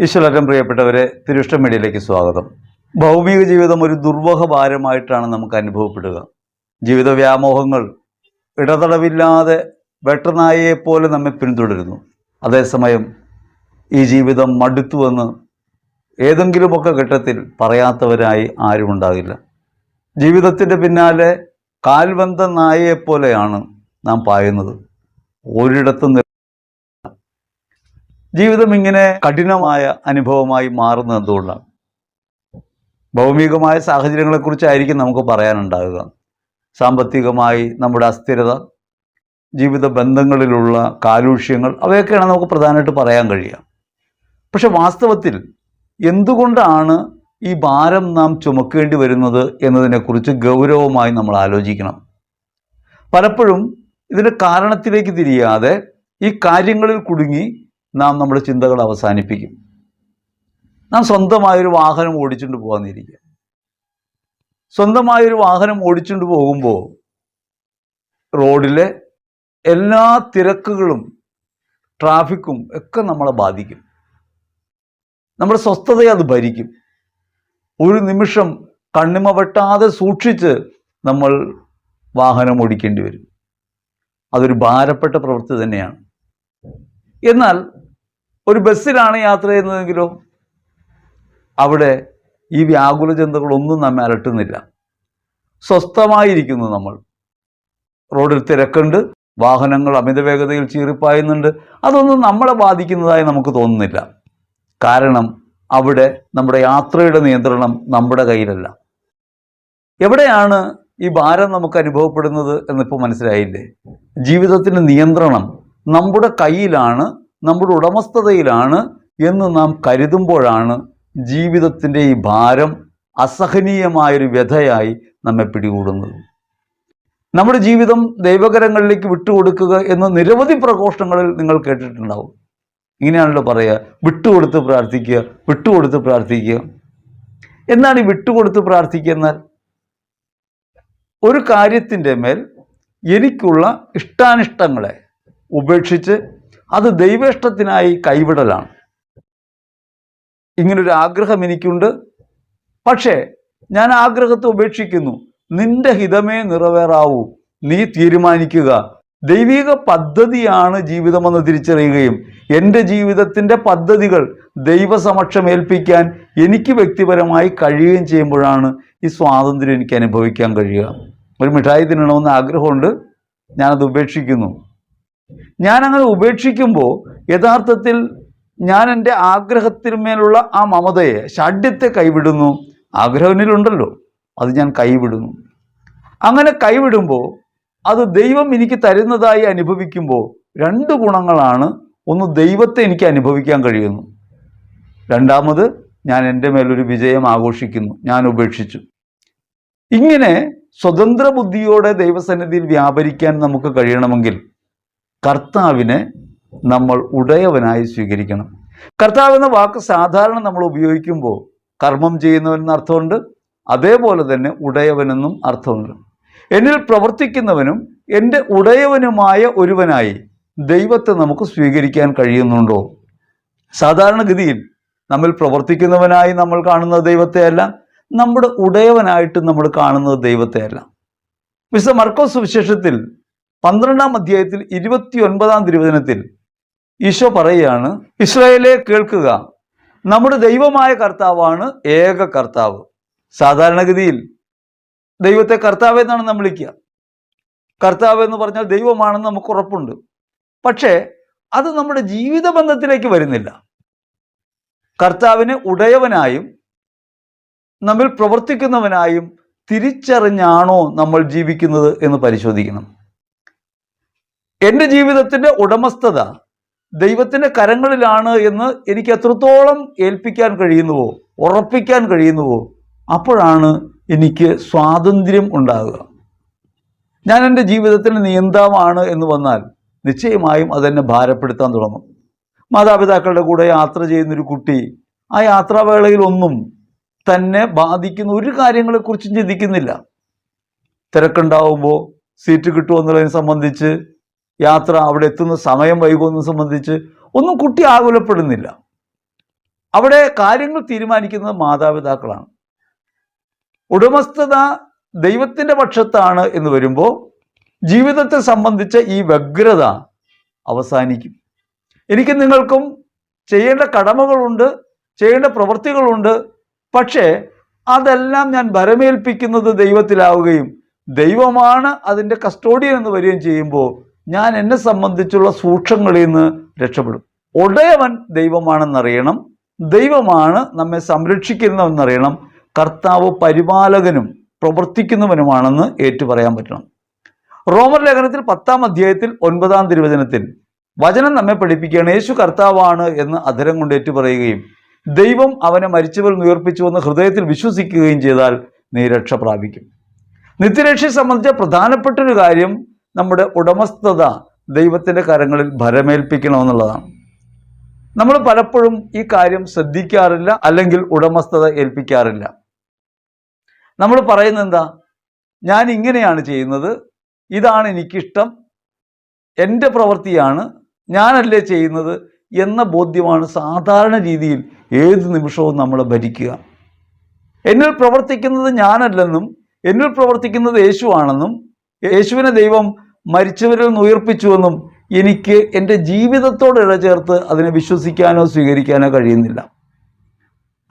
ഈശ്വരൻ പ്രിയപ്പെട്ടവരെ തിരുഷ്ട മീഡിയയിലേക്ക് സ്വാഗതം. ഭൗമിക ജീവിതം ഒരു ദുർവഹ ഭാരമായിട്ടാണ് നമുക്ക് അനുഭവപ്പെടുക. ജീവിത വ്യാമോഹങ്ങൾ ഇടതടവില്ലാതെ വെട്ടനായയെപ്പോലെ നമ്മെ പിന്തുടരുന്നു. അതേസമയം ഈ ജീവിതം മടുത്തുവെന്ന് ഏതെങ്കിലുമൊക്കെ ഘട്ടത്തിൽ പറയാത്തവരായി ആരും ഉണ്ടാകില്ല. ജീവിതത്തിന്റെ പിന്നാലെ കാൽവന്ത നായയെപ്പോലെയാണ് നാം പായുന്നത്. ഒരിടത്തും ജീവിതം ഇങ്ങനെ കഠിനമായ അനുഭവമായി മാറുന്നത് എന്തുകൊണ്ടാണ്? ഭൗമികമായ സാഹചര്യങ്ങളെക്കുറിച്ചായിരിക്കും നമുക്ക് പറയാനുണ്ടാകുക. സാമ്പത്തികമായി നമ്മുടെ അസ്ഥിരത ജീവിത ബന്ധങ്ങളിലുള്ള കാലുഷ്യങ്ങൾ അവയൊക്കെയാണ് നമുക്ക് പ്രധാനമായിട്ട് പറയാൻ കഴിയുക. പക്ഷെ വാസ്തവത്തിൽ എന്തുകൊണ്ടാണ് ഈ ഭാരം നാം ചുമക്കേണ്ടി വരുന്നത് എന്നതിനെക്കുറിച്ച് ഗൗരവമായി നമ്മൾ ആലോചിക്കണം. പലപ്പോഴും ഇതിന്റെ കാരണത്തിലേക്ക് തിരിയാതെ ഈ കാര്യങ്ങളിൽ കുടുങ്ങി നാം നമ്മുടെ ചിന്തകൾ അവസാനിപ്പിക്കും. നാം സ്വന്തമായൊരു വാഹനം ഓടിച്ചുകൊണ്ട് പോകാന്നിരിക്കുക സ്വന്തമായൊരു വാഹനം ഓടിച്ചുകൊണ്ട് പോകുമ്പോൾ റോഡിലെ എല്ലാ തിരക്കുകളും ട്രാഫിക്കും ഒക്കെ നമ്മളെ ബാധിക്കും. നമ്മുടെ സ്വസ്ഥതയെ അത് ഭരിക്കും. ഒരു നിമിഷം കണ്ണിമ വെട്ടാതെ സൂക്ഷിച്ച് നമ്മൾ വാഹനം ഓടിക്കേണ്ടി വരും. അതൊരു ഭാരപ്പെട്ട പ്രവൃത്തി തന്നെയാണ്. എന്നാൽ ഒരു ബസ്സിലാണ് യാത്ര ചെയ്യുന്നതെങ്കിലോ അവിടെ ഈ വ്യാകുല ചിന്തകളൊന്നും നമ്മെ അലട്ടുന്നില്ല. സ്വസ്ഥമായിരിക്കുന്നു നമ്മൾ. റോഡിൽ തിരക്കുണ്ട് വാഹനങ്ങൾ അമിത വേഗതയിൽ ചീറിപ്പായുന്നുണ്ട്. അതൊന്നും നമ്മളെ ബാധിക്കുന്നതായി നമുക്ക് തോന്നുന്നില്ല. കാരണം അവിടെ നമ്മുടെ യാത്രയുടെ നിയന്ത്രണം നമ്മുടെ കയ്യിലല്ല. എവിടെയാണ് ഈ ഭാരം നമുക്ക് അനുഭവപ്പെടുന്നത് എന്നിപ്പോൾ മനസ്സിലായില്ലേ? ജീവിതത്തിന്റെ നിയന്ത്രണം നമ്മുടെ കയ്യിലാണ് നമ്മുടെ ഉടമസ്ഥതയിലാണ് എന്ന് നാം കരുതുമ്പോഴാണ് ജീവിതത്തിന്റെ ഈ ഭാരം അസഹനീയമായൊരു വ്യഥയായി നമ്മെ പിടികൂടുന്നത്. നമ്മുടെ ജീവിതം ദൈവകരങ്ങളിലേക്ക് വിട്ടുകൊടുക്കുക എന്ന് നിരവധി പ്രഘോഷണങ്ങളിൽ നിങ്ങൾ കേട്ടിട്ടുണ്ടാവും. ഇങ്ങനെയാണല്ലോ പറയുക വിട്ടുകൊടുത്ത് പ്രാർത്ഥിക്കുക വിട്ടുകൊടുത്ത് പ്രാർത്ഥിക്കുക. എന്നാണ് ഈ വിട്ടുകൊടുത്ത് പ്രാർത്ഥിക്കുക എന്നാൽ? ഒരു കാര്യത്തിന്റെ മേൽ എനിക്കുള്ള ഇഷ്ടാനിഷ്ടങ്ങളെ ഉപേക്ഷിച്ച് അത് ദൈവേഷ്ടത്തിനായി കൈവിടലാണ്. ഇങ്ങനൊരു ആഗ്രഹം എനിക്കുണ്ട്. പക്ഷേ ഞാൻ ആഗ്രഹത്തെ ഉപേക്ഷിക്കുന്നു. നിന്റെ ഹിതമേ നിറവേറാവൂ. നീ തീരുമാനിക്കുക. ദൈവിക പദ്ധതിയാണ് ജീവിതമെന്ന് തിരിച്ചറിയുകയും എന്റെ ജീവിതത്തിന്റെ പദ്ധതികൾ ദൈവസമക്ഷം ഏൽപ്പിക്കാൻ എനിക്ക് വ്യക്തിപരമായി കഴിയുകയും ചെയ്യുമ്പോഴാണ് ഈ സ്വാതന്ത്ര്യം എനിക്ക് അനുഭവിക്കാൻ കഴിയുക. ഒരു മിഠായി തിന്നണമെന്ന് ആഗ്രഹമുണ്ട്. ഞാനത് ഉപേക്ഷിക്കുന്നു. ഞാൻ അങ്ങനെ ഉപേക്ഷിക്കുമ്പോൾ യഥാർത്ഥത്തിൽ ഞാൻ എന്റെ ആഗ്രഹത്തിന്മേലുള്ള ആ മമതയെ ഷാഢ്യത്തെ കൈവിടുന്നു. ആഗ്രഹനിലുണ്ടല്ലോ. അത് ഞാൻ കൈവിടുന്നു. അങ്ങനെ കൈവിടുമ്പോൾ അത് ദൈവം എനിക്ക് തരുന്നതായി അനുഭവിക്കുമ്പോൾ രണ്ട് ഗുണങ്ങളാണ് ഒന്ന് ദൈവത്തെ എനിക്ക് അനുഭവിക്കാൻ കഴിയുന്നു. രണ്ടാമത് ഞാൻ എന്റെ മേലൊരു വിജയം ആഘോഷിക്കുന്നു. ഞാൻ ഉപേക്ഷിച്ചു. ഇങ്ങനെ സ്വതന്ത്ര ബുദ്ധിയോടെ ദൈവസന്നിധിയിൽ വ്യാപരിക്കാൻ നമുക്ക് കഴിയണമെങ്കിൽ കർത്താവിനെ നമ്മൾ ഉടയവനായി സ്വീകരിക്കണം. കർത്താവ് എന്ന വാക്ക് സാധാരണ നമ്മൾ ഉപയോഗിക്കുമ്പോൾ കർമ്മം ചെയ്യുന്നവൻ എന്ന അർത്ഥമുണ്ട് അതേപോലെ തന്നെ ഉടയവനെന്നും അർത്ഥമുണ്ട്. എന്നിൽ പ്രവർത്തിക്കുന്നവനും എന്റെ ഉടയവനുമായ ഒരുവനായി ദൈവത്തെ നമുക്ക് സ്വീകരിക്കാൻ കഴിയുന്നുണ്ടോ? സാധാരണഗതിയിൽ നമ്മൾ പ്രവർത്തിക്കുന്നവനായി നമ്മൾ കാണുന്നത് ദൈവത്തെയല്ല നമ്മുടെ ഉടയവനായിട്ട് നമ്മൾ കാണുന്നത് ദൈവത്തെയല്ല. മിസ്റ്റർ മർക്കോസ് സുവിശേഷത്തിൽ പന്ത്രണ്ടാം അധ്യായത്തിൽ ഇരുപത്തി ഒൻപതാം തിരുവചനത്തിൽ ഈശോ പറയുകയാണ് ഇസ്രായേലെ കേൾക്കുക. നമ്മുടെ ദൈവമായ കർത്താവാണ് ഏക കർത്താവ്. സാധാരണഗതിയിൽ ദൈവത്തെ കർത്താവ് എന്നാണ് നമ്മൾ വിളിക്കുക. കർത്താവ് എന്ന് പറഞ്ഞാൽ ദൈവമാണെന്ന് നമുക്ക് ഉറപ്പുണ്ട്. പക്ഷേ അത് നമ്മുടെ ജീവിത ബന്ധത്തിലേക്ക് വരുന്നില്ല. കർത്താവിനെ ഉടയവനായും നമ്മിൽ പ്രവർത്തിക്കുന്നവനായും തിരിച്ചറിഞ്ഞാണോ നമ്മൾ ജീവിക്കുന്നത് എന്ന് പരിശോധിക്കണം. എന്റെ ജീവിതത്തിന്റെ ഉടമസ്ഥത ദൈവത്തിന്റെ കരങ്ങളിലാണ് എന്ന് എനിക്ക് എത്രത്തോളം ഏൽപ്പിക്കാൻ കഴിയുന്നുവോ ഉറപ്പിക്കാൻ കഴിയുന്നുവോ അപ്പോഴാണ് എനിക്ക് സ്വാതന്ത്ര്യം ഉണ്ടാകുക. ഞാൻ എന്റെ ജീവിതത്തിന് നിയന്താവാണ് എന്ന് വന്നാൽ നിശ്ചയമായും അതെന്നെ ഭാരപ്പെടുത്താൻ തുടങ്ങും. മാതാപിതാക്കളുടെ കൂടെ യാത്ര ചെയ്യുന്നൊരു കുട്ടി ആ യാത്രാവേളയിലൊന്നും തന്നെ ബാധിക്കുന്ന ഒരു കാര്യങ്ങളെക്കുറിച്ചും ചിന്തിക്കുന്നില്ല. തിരക്കുണ്ടാവുമ്പോൾ സീറ്റ് കിട്ടുമെന്നുള്ളതിനെ സംബന്ധിച്ച് യാത്ര അവിടെ എത്തുന്ന സമയം വൈകുമെന്ന് സംബന്ധിച്ച് ഒന്നും കുട്ടി ആകുലപ്പെടുന്നില്ല. അവിടെ കാര്യങ്ങൾ തീരുമാനിക്കുന്നത് മാതാപിതാക്കളാണ്. ഉടമസ്ഥത ദൈവത്തിന്റെ പക്ഷത്താണ് എന്ന് വരുമ്പോൾ ജീവിതത്തെ സംബന്ധിച്ച ഈ വ്യഗ്രത അവസാനിക്കും. എനിക്ക് നിങ്ങൾക്കും ചെയ്യേണ്ട കടമകളുണ്ട് ചെയ്യേണ്ട പ്രവൃത്തികളുണ്ട് പക്ഷേ അതെല്ലാം ഞാൻ ഭരമേൽപ്പിക്കുന്നത് ദൈവത്തിലാവുകയും ദൈവമാണ് അതിന്റെ കസ്റ്റോഡിയൻ എന്ന് വരികയും ചെയ്യുമ്പോൾ ഞാൻ എന്നെ സംബന്ധിച്ചുള്ള സൂക്ഷങ്ങളിൽ നിന്ന് രക്ഷപ്പെടും. ഉടയവൻ ദൈവമാണെന്നറിയണം. ദൈവമാണ് നമ്മെ സംരക്ഷിക്കുന്നതെന്നറിയണം. കർത്താവ് പരിപാലകനും പ്രവർത്തിക്കുന്നവനുമാണെന്ന് ഏറ്റു പറയാൻ പറ്റണം. റോമർ ലേഖനത്തിൽ പത്താം അധ്യായത്തിൽ ഒൻപതാം തിരുവചനത്തിൽ വചനം നമ്മെ പഠിപ്പിക്കുകയാണ്. യേശു കർത്താവാണ് എന്ന് അധരം കൊണ്ട് ഏറ്റു പറയുകയും ദൈവം അവനെ മരിച്ചവരിൽ ഉയർപ്പിച്ചുവെന്ന് ഹൃദയത്തിൽ വിശ്വസിക്കുകയും ചെയ്താൽ നീ രക്ഷ പ്രാപിക്കും. നിത്യരക്ഷയെ സംബന്ധിച്ച പ്രധാനപ്പെട്ട ഒരു കാര്യം നമ്മുടെ ഉടമസ്ഥത ദൈവത്തിന്റെ കരങ്ങളിൽ ഭരമേൽപ്പിക്കണമെന്നുള്ളതാണ്. നമ്മൾ പലപ്പോഴും ഈ കാര്യം ശ്രദ്ധിക്കാറില്ല അല്ലെങ്കിൽ ഉടമസ്ഥത ഏൽപ്പിക്കാറില്ല. നമ്മൾ പറയുന്നത് എന്താ? ഞാൻ ഇങ്ങനെയാണ് ചെയ്യുന്നത് ഇതാണ് എനിക്കിഷ്ടം എന്റെ പ്രവൃത്തിയാണ് ഞാനല്ലേ ചെയ്യുന്നത് എന്ന ബോധ്യമാണ് സാധാരണ രീതിയിൽ ഏത് നിമിഷവും നമ്മൾ ഭരിക്കുക. എന്നിൽ പ്രവർത്തിക്കുന്നത് ഞാനല്ലെന്നും എന്നിൽ പ്രവർത്തിക്കുന്നത് യേശുവാണെന്നും യേശുവിനെ ദൈവം മരിച്ചവരിൽ നിന്ന് ഉയർപ്പിച്ചുവെന്നും എനിക്ക് എന്റെ ജീവിതത്തോട് ഇഴചേർത്ത് അതിനെ വിശ്വസിക്കാനോ സ്വീകരിക്കാനോ കഴിയുന്നില്ല.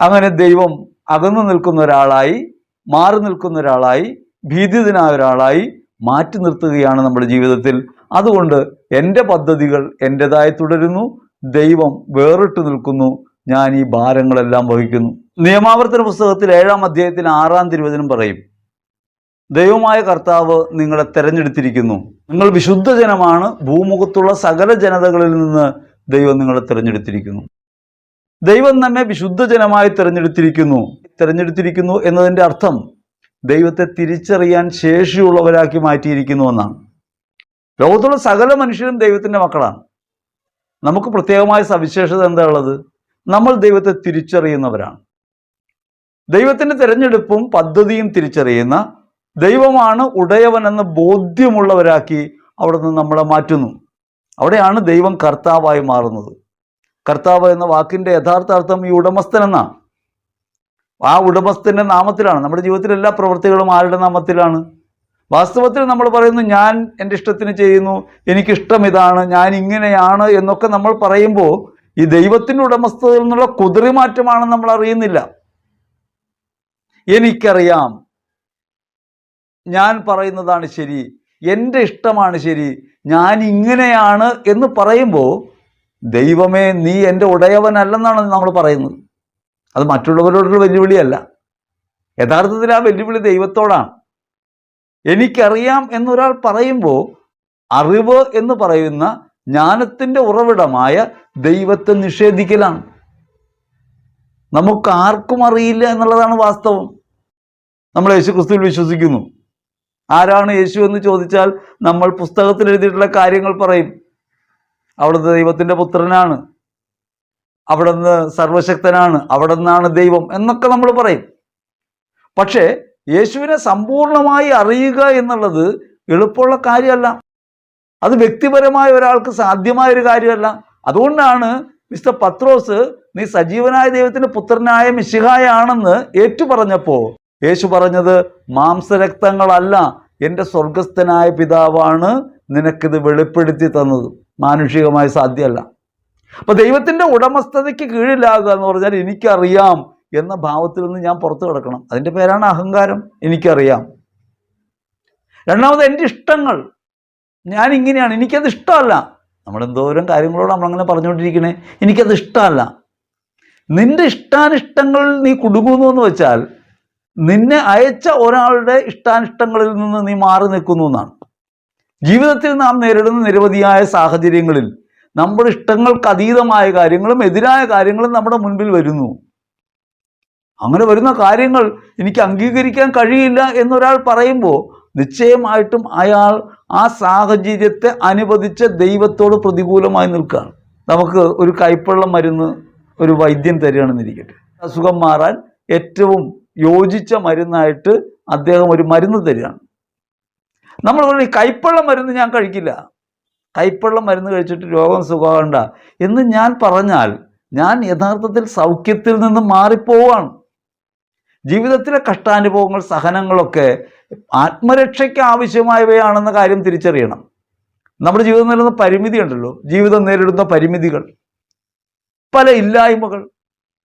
അങ്ങനെ ദൈവം അകന്നു നിൽക്കുന്ന ഒരാളായി മാറി നിൽക്കുന്ന ഒരാളായി ഭീതിതനായ ഒരാളായി മാറ്റി നിർത്തുകയാണ് നമ്മുടെ ജീവിതത്തിൽ. അതുകൊണ്ട് എന്റെ പദ്ധതികൾ എന്റെതായി തുടരുന്നു ദൈവം വേറിട്ട് നിൽക്കുന്നു ഞാൻ ഈ ഭാരങ്ങളെല്ലാം വഹിക്കുന്നു. നിയമാവർത്തന പുസ്തകത്തിൽ ഏഴാം അധ്യായത്തിൽ ആറാം തിരുവചനം പറയും ദൈവമായ കർത്താവ് നിങ്ങളെ തിരഞ്ഞെടുത്തിരിക്കുന്നു. നിങ്ങൾ വിശുദ്ധജനമാണ് ഭൂമുഖത്തുള്ള സകല ജനതകളിൽ നിന്ന് ദൈവം നിങ്ങളെ തിരഞ്ഞെടുത്തിരിക്കുന്നു. ദൈവം നമ്മെ വിശുദ്ധജനമായി തിരഞ്ഞെടുത്തിരിക്കുന്നു. തിരഞ്ഞെടുത്തിരിക്കുന്നു എന്നതിന്റെ അർത്ഥം ദൈവത്തെ തിരിച്ചറിയാൻ ശേഷിയുള്ളവരാക്കി മാറ്റിയിരിക്കുന്നു എന്നാണ്. ലോകത്തുള്ള സകല മനുഷ്യരും ദൈവത്തിന്റെ മക്കളാണ്. നമുക്ക് പ്രത്യേകമായ സവിശേഷത എന്താ ഉള്ളത്? നമ്മൾ ദൈവത്തെ തിരിച്ചറിയുന്നവരാണ്. ദൈവത്തിന്റെ തിരഞ്ഞെടുപ്പും പദ്ധതിയും തിരിച്ചറിയുന്ന ദൈവമാണ് ഉടയവനെന്ന് ബോധ്യമുള്ളവരാക്കി അവിടെ നിന്ന് നമ്മളെ മാറ്റുന്നു. അവിടെയാണ് ദൈവം കർത്താവായി മാറുന്നത്. കർത്താവ് എന്ന വാക്കിന്റെ യഥാർത്ഥ അർത്ഥം ഈ ഉടമസ്ഥൻ എന്നാണ്. ആ ഉടമസ്ഥന്റെ നാമത്തിലാണ്. നമ്മുടെ ജീവിതത്തിലെ എല്ലാ പ്രവൃത്തികളും ആരുടെ നാമത്തിലാണ്? വാസ്തവത്തിൽ നമ്മൾ പറയുന്നു ഞാൻ എന്റെ ഇഷ്ടത്തിന് ചെയ്യുന്നു എനിക്കിഷ്ടം ഇതാണ് ഞാൻ ഇങ്ങനെയാണ് എന്നൊക്കെ നമ്മൾ പറയുമ്പോൾ ഈ ദൈവത്തിന്റെ ഉടമസ്ഥതയിൽ നിന്നുള്ള കുതിറി മാറ്റമാണെന്ന് നമ്മൾ അറിയുന്നില്ല. എനിക്കറിയാം. ഞാൻ പറയുന്നതാണ് ശരി എന്റെ ഇഷ്ടമാണ് ശരി ഞാൻ ഇങ്ങനെയാണ് എന്ന് പറയുമ്പോൾ ദൈവമേ നീ എന്റെ ഉടയവനല്ലെന്നാണ് നമ്മൾ പറയുന്നത്. അത് മറ്റുള്ളവരോടുള്ള വെല്ലുവിളിയല്ല. യഥാർത്ഥത്തിൽ ആ വെല്ലുവിളി ദൈവത്തോടാണ്. എനിക്കറിയാം എന്നൊരാൾ പറയുമ്പോൾ അറിവ് എന്ന് പറയുന്ന ജ്ഞാനത്തിന്റെ ഉറവിടമായ ദൈവത്തെ നിഷേധിക്കലാണ്. നമുക്ക് ആർക്കും അറിയില്ല എന്നുള്ളതാണ് വാസ്തവം. നമ്മൾ യേശു ക്രിസ്തുവിൽ വിശ്വസിക്കുന്നു. ആരാണ് യേശു എന്ന് ചോദിച്ചാൽ നമ്മൾ പുസ്തകത്തിൽ എഴുതിയിട്ടുള്ള കാര്യങ്ങൾ പറയും. അവിടുത്തെ ദൈവത്തിന്റെ പുത്രനാണ്. അവിടുന്ന് സർവശക്തനാണ്. അവിടെ നിന്നാണ് ദൈവം എന്നൊക്കെ നമ്മൾ പറയും. പക്ഷേ യേശുവിനെ സമ്പൂർണമായി അറിയുക എന്നുള്ളത് എളുപ്പമുള്ള കാര്യമല്ല. അത് വ്യക്തിപരമായ ഒരാൾക്ക് സാധ്യമായ ഒരു കാര്യമല്ല. അതുകൊണ്ടാണ് മിസ്റ്റർ പത്രോസ് നീ സജീവനായ ദൈവത്തിന്റെ പുത്രനായ മിശിഹായാണെന്ന് ഏറ്റു പറഞ്ഞപ്പോൾ യേശു പറഞ്ഞത് മാംസരക്തങ്ങളല്ല എന്റെ സ്വർഗസ്ഥനായ പിതാവാണ് നിനക്കിത് വെളിപ്പെടുത്തി തന്നത്. മാനുഷികമായി സാധ്യമല്ല. അപ്പോൾ ദൈവത്തിന്റെ ഉടമസ്ഥതയ്ക്ക് കീഴിലാകുക എന്ന് പറഞ്ഞാൽ എനിക്കറിയാം എന്ന ഭാവത്തിൽ നിന്ന് ഞാൻ പുറത്തു കിടക്കണം. അതിന്റെ പേരാണ് അഹങ്കാരം. എനിക്കറിയാം. രണ്ടാമത് എന്റെ ഇഷ്ടങ്ങൾ. ഞാൻ ഇങ്ങനെയാണ്. എനിക്കത് ഇഷ്ടമല്ല. നമ്മൾ എന്തോരം കാര്യങ്ങളോട് നമ്മളങ്ങനെ പറഞ്ഞുകൊണ്ടിരിക്കണേ. എനിക്കത് ഇഷ്ടമല്ല. നിന്റെ ഇഷ്ടാനിഷ്ടങ്ങളിൽ നീ കുടുങ്ങുന്നു എന്ന് വെച്ചാൽ നിന്നെ അയച്ച ഒരാളുടെ ഇഷ്ടാനിഷ്ടങ്ങളിൽ നിന്ന് നീ മാറി നിൽക്കുന്നു എന്നാണ്. ജീവിതത്തിൽ നാം നേരിടുന്ന നിരവധിയായ സാഹചര്യങ്ങളിൽ നമ്മുടെ ഇഷ്ടങ്ങൾക്ക് അതീതമായ കാര്യങ്ങളും എതിരായ കാര്യങ്ങളും നമ്മുടെ മുൻപിൽ വരുന്നു. അങ്ങനെ വരുന്ന കാര്യങ്ങൾ എനിക്ക് അംഗീകരിക്കാൻ കഴിയില്ല എന്നൊരാൾ പറയുമ്പോൾ നിശ്ചയമായിട്ടും അയാൾ ആ സാഹചര്യത്തെ അനുവദിച്ച ദൈവത്തോട് പ്രതികൂലമായി നിൽക്കുകയാണ്. നമുക്ക് ഒരു കൈപ്പുള്ള മരുന്ന് ഒരു വൈദ്യൻ തരികയാണെന്നിരിക്കട്ടെ. അസുഖം മാറാൻ ഏറ്റവും യോജിച്ച മരുന്നായിട്ട് അദ്ദേഹം ഒരു മരുന്ന് തരികയാണ്. നമ്മൾ പറഞ്ഞു കൈപ്പള്ള മരുന്ന് ഞാൻ കഴിക്കില്ല. കൈപ്പള്ള മരുന്ന് കഴിച്ചിട്ട് രോഗം സുഖമാകണ്ട. എന്ന് ഞാൻ പറഞ്ഞാൽ ഞാൻ യഥാർത്ഥത്തിൽ സൗഖ്യത്തിൽ നിന്ന് മാറിപ്പോവാണ്. ജീവിതത്തിലെ കഷ്ടാനുഭവങ്ങൾ സഹനങ്ങളൊക്കെ ആത്മരക്ഷയ്ക്ക് ആവശ്യമായവയാണെന്ന കാര്യം തിരിച്ചറിയണം. നമ്മുടെ ജീവിതം നേരിടുന്ന പരിമിതി ഉണ്ടല്ലോ ജീവിതം നേരിടുന്ന പരിമിതികൾ. പല ഇല്ലായ്മകൾ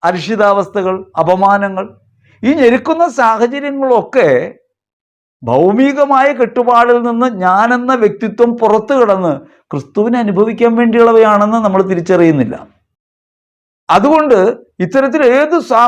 അരിഷിതാവസ്ഥകൾ അപമാനങ്ങൾ ഈ ഞെരുക്കുന്ന സാഹചര്യങ്ങളൊക്കെ ഭൗമികമായ കെട്ടുപാടിൽ നിന്ന് ഞാനെന്ന വ്യക്തിത്വം പുറത്തു കിടന്ന് ക്രിസ്തുവിനെ അനുഭവിക്കാൻ വേണ്ടിയുള്ളവയാണെന്ന് നമ്മൾ തിരിച്ചറിയുന്നില്ല. അതുകൊണ്ട് ഇത്തരത്തിൽ ഏത് സാ